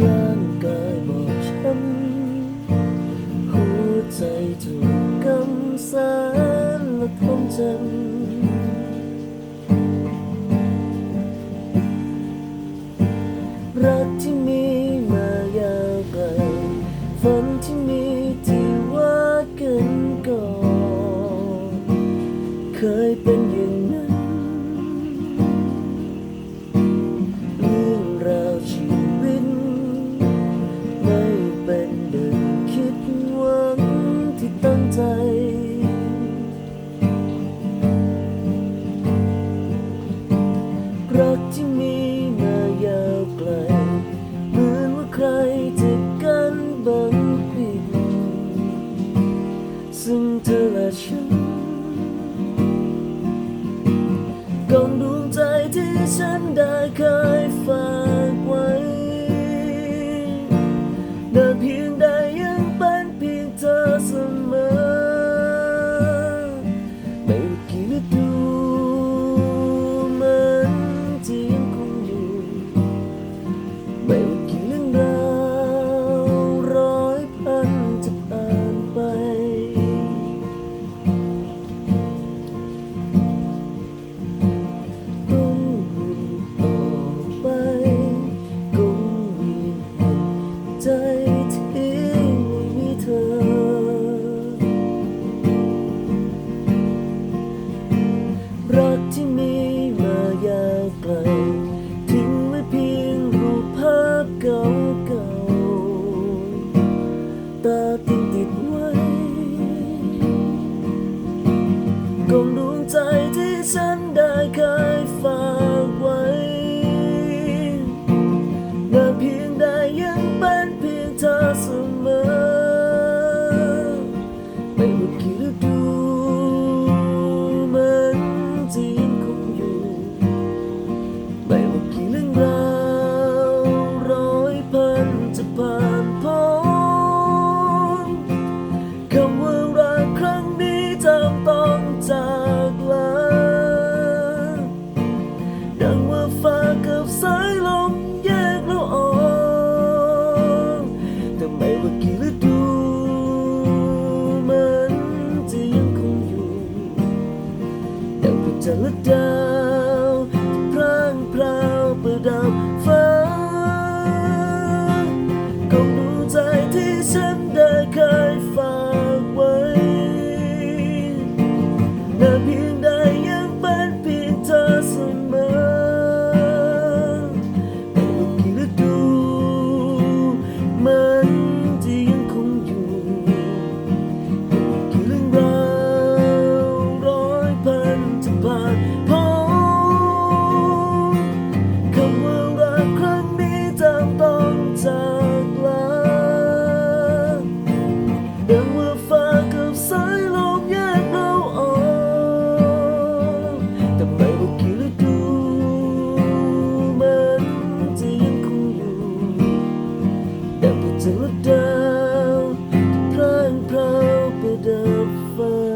ร่างกายบอกฉัน หัวใจถูกกำสารและคงจำรักที่มีมายาวไกลฝันที่มีที่ว่ากันก่อนเคยเป็น ฉันกองดวงใจที่ฉันได้เคย ikaw, ikaw Dating titway คงดวงใจที่ฉันได้เคยับสายลมแยกเราออกแต่ไม่ว่ากี่ฤดูมันจะยังคงอยู่ดังพระจันทร์และดาวพร่างพร้าวประดับฟ้าคงรู้ใจที่ฉันได้เคย forever.